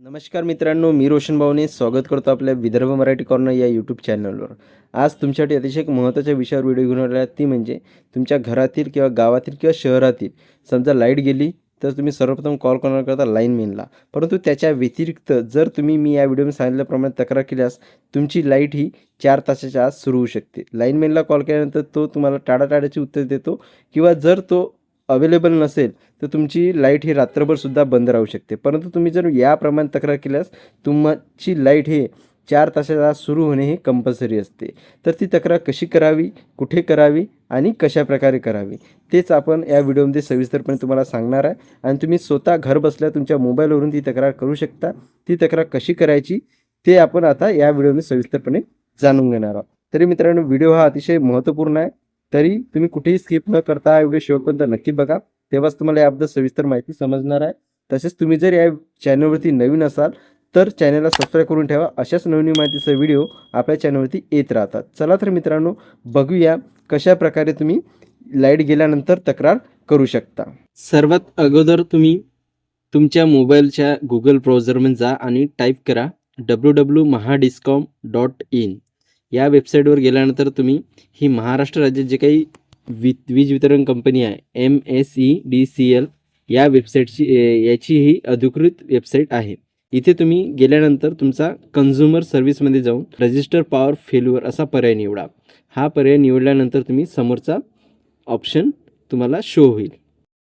नमस्कार मित्रांनो मी रोशन भाऊने स्वागत करतो आपल्या विदर्भ मराठी कॉर्नर या यूट्यूब चॅनलवर आज तुमच्यासाठी अतिशय महत्त्वाच्या विषयावर व्हिडिओ घेऊन आला ती म्हणजे तुमच्या घरातील किंवा गावातील किंवा शहरातील समजा लाइट गेली तर तुम्ही सर्वप्रथम कॉल करण्याकरता लाईनमॅनला परंतु त्याच्या व्यतिरिक्त जर तुम्ही मी या व्हिडिओमध्ये सांगितल्याप्रमाणे तक्रार केल्यास तुमची लाइट ही चार तासाच्या आत सुरू होऊ शकते. लाईनमॅनला कॉल केल्यानंतर तो तुम्हाला टाळाटाळाची उत्तर देतो किंवा जर तो अवेलेबल नसेल तर तुमची लाइट ही रात्रभरसुद्धा बंद राहू शकते. परंतु तुम्ही जर याप्रमाणे तक्रार केल्यास तुमची लाइट हे चार तासाच्या आत सुरू होणे हे कंपल्सरी असते. तर ती तक्रार कशी करावी कुठे करावी आणि कशा प्रकारे करावी तेच आपण या व्हिडिओमध्ये सविस्तरपणे तुम्हाला सांगणार आहे. आणि तुम्ही स्वतः घर बसल्या तुमच्या मोबाईलवरून ती तक्रार करू शकता. ती तक्रार कशी करायची ते आपण आता या व्हिडिओमध्ये सविस्तरपणे जाणून घेणार आहोत. तरी मित्रांनो व्हिडिओ हा अतिशय महत्त्वपूर्ण आहे. तरी तुम्ही कुठेही स्किप न करता एवढे शेवटपर्यंत नक्की बघा. तेव्हाच तुम्हाला याबद्दल सविस्तर माहिती समजणार आहे. तसेच तुम्ही जर या चॅनलवरती नवीन असाल तर चॅनलला सबस्क्राईब करून ठेवा. अशाच नवीन माहितीचे व्हिडिओ आपल्या चॅनलवरती येत राहतात. चला तर मित्रांनो बघूया कशा प्रकारे तुम्ही लाइट गेल्यानंतर तक्रार करू शकता. सर्वात अगोदर तुम्ही तुमच्या मोबाईलच्या गुगल ब्राउझरमध्ये जा आणि टाईप करा W W Mahadiscom dot in या वेबसाईटवर गेल्यानंतर तुम्ही ही महाराष्ट्र राज्यात जे काही वि वीज वितरण कंपनी आहे M S E D C L या वेबसाईटची याची ही अधिकृत वेबसाईट आहे. इथे तुम्ही गेल्यानंतर तुमचा कन्झ्युमर सर्व्हिसमध्ये जाऊन रजिस्टर पॉवर फेल्युअर असा पर्याय निवडा. हा पर्याय निवडल्यानंतर तुम्ही समोरचा ऑप्शन तुम्हाला शो होईल.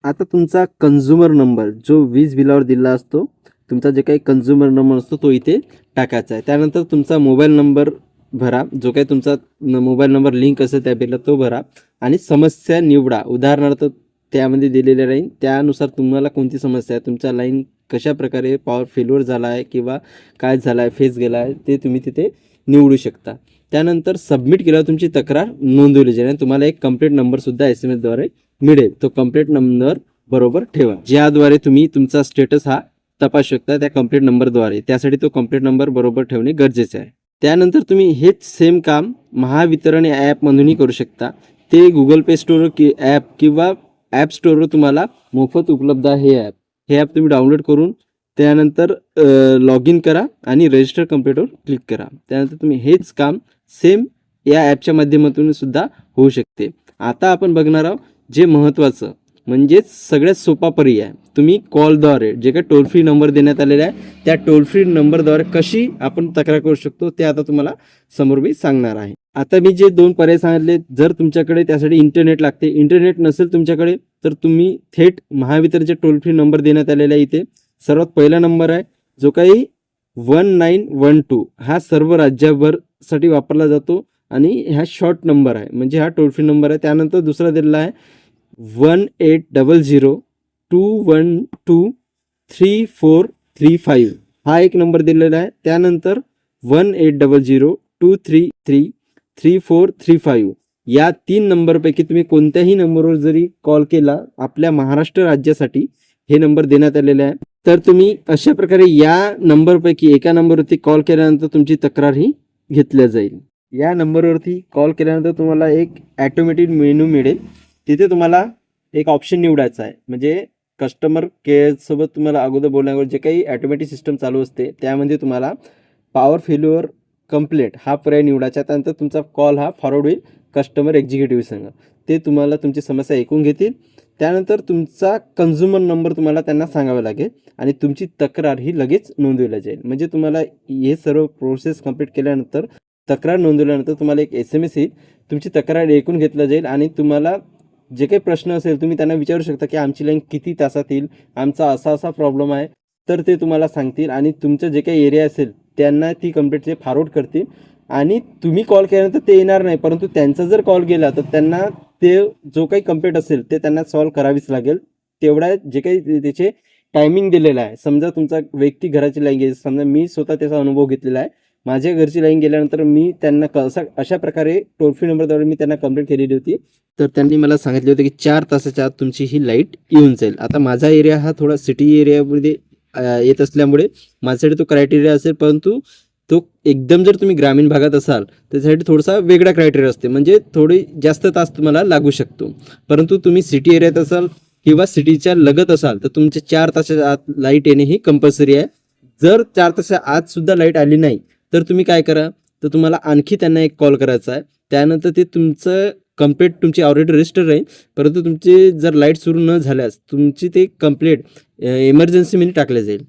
आता तुमचा कन्झ्युमर नंबर जो वीज बिलावर दिला असतो तुमचा जे काही कन्झ्युमर नंबर असतो तो इथे टाकायचा आहे. त्यानंतर तुमचा मोबाईल नंबर भरा. जो काही तुमचा न- मोबाईल नंबर लिंक असेल त्या बिलला तो भरा. आणि समस्या निवडा. उदाहरणार्थ त्यामध्ये दिलेल्या राहील त्यानुसार तुम्हाला कोणती समस्या आहे? तुमचा लाईन कशा प्रकारे पॉवर फेल्युअर झाला आहे किंवा काय झाला आहे फेस गेला आहे ते तुम्ही तिथे निवडू शकता. त्यानंतर सबमिट केल्यावर तुमची तक्रार नोंदवली जाईल. आणि तुम्हाला एक कंप्लीट नंबरसुद्धा एस एम एसद्वारे मिळेल. तो कंप्लीट नंबर बरोबर ठेवा. ज्याद्वारे तुम्ही तुमचा स्टेटस हा तपासू शकता त्या कंप्लीट नंबरद्वारे त्यासाठी तो कंप्लीट नंबर बरोबर ठेवणे गरजेचे आहे. त्यानंतर तुम्ही हेच सेम काम महावितरण या ॲपमधूनही करू शकता. ते गुगल प्ले स्टोर कि ॲप किंवा ॲप स्टोरवर तुम्हाला मोफत उपलब्ध आहे हे ॲप हे ॲप तुम्ही डाउनलोड करून त्यानंतर लॉग इन करा आणि रजिस्टर कम्प्युटरवर क्लिक करा. त्यानंतर तुम्ही हेच काम सेम या ॲपच्या माध्यमातून सुद्धा होऊ शकते. आता आपण बघणार आहोत जे महत्त्वाचं म्हणजेच सगळ्यात सोपा पर्याय तुम्ही कॉलद्वारे जे काही टोल फ्री नंबर देण्यात आलेला आहे त्या टोल फ्री नंबरद्वारे कशी आपण तक्रार करू शकतो ते आता तुम्हाला समोर मी सांगणार आहे. आता मी जे दोन पर्याय सांगितले जर तुमच्याकडे त्यासाठी इंटरनेट लागते इंटरनेट नसेल तुमच्याकडे तर तुम्ही थेट महावितरणचे टोल फ्री नंबर देण्यात आलेला आहे इथे. सर्वात पहिला नंबर आहे जो काही वन नाईन वन टू हा सर्व राज्यभरसाठी वापरला जातो आणि हा शॉर्ट नंबर आहे. म्हणजे हा टोल फ्री नंबर आहे. त्यानंतर दुसरा दिलेला आहे one eight double zero two one two three four three five हा एक नंबर दिलेला आहे. त्यानंतर one eight double zero two three three three four three five या तीन नंबरपैकी तुम्ही कोणत्याही नंबरवर जरी कॉल केला आपल्या महाराष्ट्र राज्यासाठी हे नंबर देण्यात आलेले आहे. तर तुम्ही अशा प्रकारे या नंबरपैकी एका नंबरवरती कॉल केल्यानंतर तुमची तक्रार ही घेतल्या जाईल. या नंबरवरती कॉल केल्यानंतर तुम्हाला एक ॲटोमॅटिक मेनू मिळेल. तिथे तुम्हाला एक ऑप्शन निवडायचा आहे. म्हणजे कस्टमर केअरसोबत तुम्हाला अगोदर बोलण्यावर जे काही ॲटोमॅटिक सिस्टम चालू असते त्यामध्ये तुम्हाला पॉवर फेल्युअर कंप्लेंट हा पर्याय निवडायचा त्यानंतर तुमचा कॉल हा फॉरवर्ड होईल कस्टमर एक्झिक्युटिव्ह ते तुम्हाला तुमची समस्या ऐकून घेतील. त्यानंतर तुमचा कन्झ्युमर नंबर तुम्हाला त्यांना सांगावा लागेल आणि तुमची तक्रार ही लगेच नोंदवली जाईल. म्हणजे तुम्हाला हे सर्व प्रोसेस कंप्लीट केल्यानंतर तक्रार नोंदवल्यानंतर तुम्हाला एक एस एम एस येईल तुमची तक्रार ऐकून घेतलं जाईल आणि तुम्हाला जे काही प्रश्न असेल तुम्ही त्यांना विचारू शकता की आमची लाईन किती तासात येईल आमचा असा असा प्रॉब्लेम आहे तर ते तुम्हाला सांगतील आणि तुमचं जे काही एरिया असेल त्यांना ती कंप्लीट ते फॉरवर्ड करतील. आणि तुम्ही कॉल केल्यानंतर ते येणार नाही परंतु त्यांचा जर कॉल गेला तर त्यांना ते जो काही कंप्लेंट असेल ते त्यांना सॉल्व्ह करावीच लागेल. तेवढा जे काही त्याचे टायमिंग दिलेला आहे. समजा तुमचा व्यक्ती घराची लाईन समजा मी स्वतः त्याचा अनुभव घेतलेला आहे माझ्या घरची लाईन गेल्यानंतर मी त्यांना कसा अशा प्रकारे टोल फ्री नंबरद्वारे मी त्यांना कंप्लेंट केलेली होती. तर त्यांनी मला सांगितले होते की चार तासाच्या आत तुमची ही लाइट येऊन जाईल. आता माझा एरिया हा थोडा सिटी एरियामध्ये येत असल्यामुळे माझ्यासाठी तो क्रायटेरिया असेल परंतु तो एकदम जर तुम्ही ग्रामीण भागात असाल त्याच्यासाठी थोडासा वेगळा क्रायटेरिया असते. म्हणजे थोडी जास्त तास तुम्हाला लागू शकतो. परंतु तुम्ही सिटी एरियात असाल किंवा सिटीच्या लगत असाल तर तुमचे चार तासाच्या आत लाइट येणे ही कंपल्सरी आहे. जर चार तासा आत सुद्धा लाइट आली नाही तर तुम्ही काय करा तर तुम्हाला आणखी त्यांना एक कॉल करायचा आहे. त्यानंतर ते तुमचं कम्प्लेट तुमची ऑलरेडी रजिस्टर राहील. परंतु तुमची जर लाइट सुरू न झाल्यास तुमची ते कंप्लेट इमर्जन्सीमध्ये टाकले जाईल.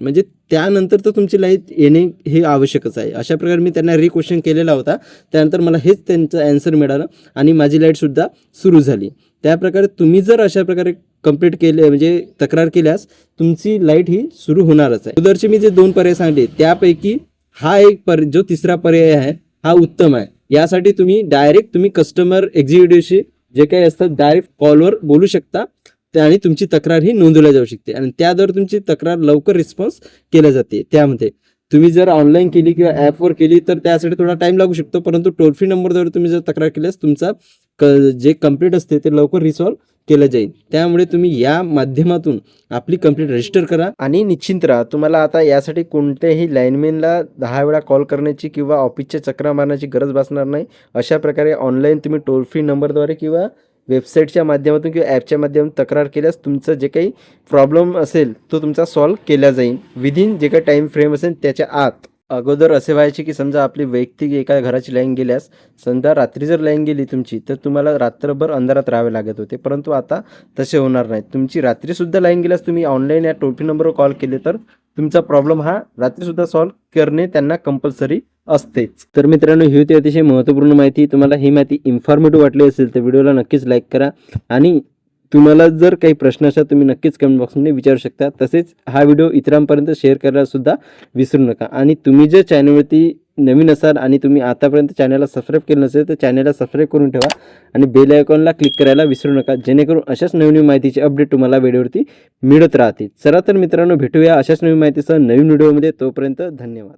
म्हणजे त्यानंतर तर तुमची लाइट येणे हे आवश्यकच आहे. अशा प्रकारे मी त्यांना रिक्वेशन केलेला होता. त्यानंतर मला हेच त्यांचं ॲन्सर मिळालं आणि माझी लाईटसुद्धा सुरू झाली. त्याप्रकारे तुम्ही जर अशा प्रकारे कंप्लीट केले म्हणजे तक्रार केल्यास तुमची लाइट ही सुरू होणारच आहे. उदरचे मी जे दोन पर्याय सांगले त्यापैकी हा एक पर जो तिसरा पर्याय आहे हा उत्तम आहे. यासाठी तुम्ही डायरेक्ट तुम्ही कस्टमर एक्झिक्युटिव्हशी जे काही असतात डायरेक्ट कॉलवर बोलू शकता. आणि तुमची तक्रार ही नोंदवल्या जाऊ शकते. आणि त्याद्वारे तुमची तक्रार लवकर रिस्पॉन्स केल्या जाते. त्यामध्ये तुम्ही जर ऑनलाईन केली किंवा ॲपवर केली तर त्यासाठी थोडा टाइम लागू शकतो. परंतु टोल फ्री नंबरद्वारे तुम्ही जर तक्रार केल्यास तुमचा क जे कंप्लीट असते ते लवकर रिसॉल्व केलं जाईल. त्यामुळे तुम्ही या माध्यमातून आपली कंप्लीट रजिस्टर करा. आणि निश्चिंत राहा तुम्हाला आता यासाठी कोणत्याही लाईनमॅनला दहा वेळा कॉल करण्याची किंवा ऑफिसच्या चक्रा मारण्याची गरज भासणार नाही. अशा प्रकारे ऑनलाईन तुम्ही टोल फ्री नंबरद्वारे किंवा वेबसाईटच्या माध्यमातून किंवा ॲपच्या माध्यमातून तक्रार केल्यास तुमचं जे काही प्रॉब्लेम असेल तो तुमचा सॉल्व केला जाईल. विदिन जे काही टाईम फ्रेम असेल त्याच्या आत. अगोदर असे व्हायचे की समजा आपली वैयक्तिक एका घराची लाईन गेल्यास समजा रात्री जर लाईन गेली तुमची तर तुम्हाला रात्रभर अंधारात राहावे लागत होते. परंतु आता तसे होणार नाही. तुमची रात्रीसुद्धा लाईन गेल्यास तुम्ही ऑनलाईन या टोल फ्री नंबरवर कॉल केले तर तुमचा प्रॉब्लेम हा रात्रीसुद्धा सॉल्व करणे त्यांना कंपल्सरी असतेच. तर मित्रांनो ही होती अतिशय महत्त्वपूर्ण माहिती. तुम्हाला ही माहिती इन्फॉर्मेटिव्ह वाटली असेल तर व्हिडिओला नक्कीच लाईक करा. आणि तुम्हाला जर काही प्रश्न असतात तुम्ही नक्कीच कमेंट बॉक्समध्ये विचारू शकता. तसेच हा व्हिडिओ इतरांपर्यंत शेअर करायलासुद्धा विसरू नका. आणि तुम्ही जर चॅनलवरती नवीन असाल आणि तुम्ही आतापर्यंत चॅनलला सबस्क्राईब केलं नसेल तर चॅनलला सबस्क्राईब करून ठेवा. आणि बेल आयकॉनला क्लिक करायला विसरू नका. जेणेकरून अशाच नवीन नवीन माहितीची अपडेट तुम्हाला व्हिडिओवरती मिळत राहतील. चला तर मित्रांनो भेटूया अशाच नवीन माहितीसह नवीन व्हिडिओमध्ये. तोपर्यंत धन्यवाद.